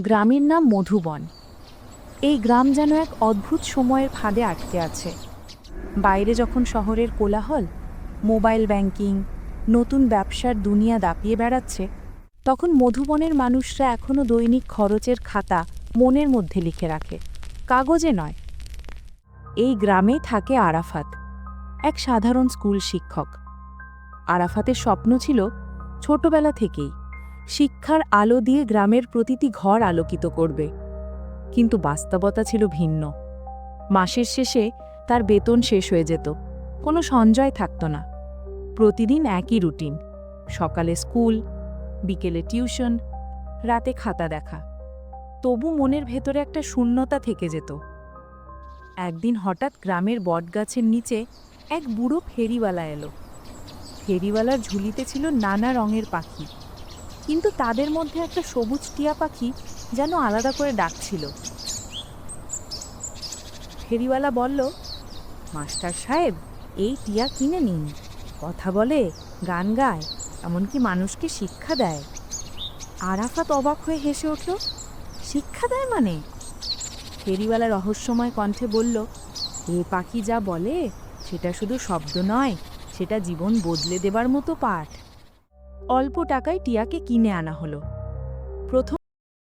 গ্রামের নাম মধুবন। এই গ্রাম যেন এক অদ্ভুত সময়ের ফাঁদে আটকে আছে। বাইরে যখন শহরের কোলাহল, মোবাইল ব্যাংকিং, নতুন ব্যবসার দুনিয়া দাপিয়ে বেড়াচ্ছে, তখন মধুবনের মানুষরা এখনও দৈনিক খরচের খাতা মনের মধ্যে লিখে রাখে। কাগজে নয়। এই গ্রামে থাকে আরাফাত, এক সাধারণ স্কুল শিক্ষক। আরাফাতের স্বপ্ন ছিল ছোটবেলা থেকেই শিক্ষার আলো দিয়ে গ্রামের প্রতিটি ঘর আলোকিত করবে। কিন্তু বাস্তবতা ছিল ভিন্ন। মাসের শেষে তার বেতন শেষ হয়ে যেত। কোনো সঞ্জয় থাকত না। প্রতিদিন একই রুটিন। সকালে স্কুল, বিকেলে টিউশন, রাতে খাতা দেখা। তবু মনের ভেতরে একটা শূন্যতা থেকে যেত। একদিন হঠাৎ গ্রামের বটগাছের নিচে এক বুড়ো ফেরিওয়ালা এলো। ফেরিওয়ালার ঝুলিতে ছিল নানা রঙের পাখি। কিন্তু তাদের মধ্যে একটা সবুজ টিয়া পাখি যেন আলাদা করে ডাকছিল। ফেরিওয়ালা বলল, মাস্টার সাহেব, এই টিয়া কিনে নিন। কথা বলে, গান গায়, এমনকি মানুষকে শিক্ষা দেয়। আরাফাত অবাক হয়ে হেসে উঠল, শিক্ষা দেয় মানে? ফেরিওয়ালা রহস্যময় কণ্ঠে বলল, এ পাখি যা বলে, সেটা শুধু শব্দ নয়, সেটা জীবন বদলে দেবার মতো পাঠ। অল্প টাকায় টিয়াকে কিনে আনা হলো। প্রথম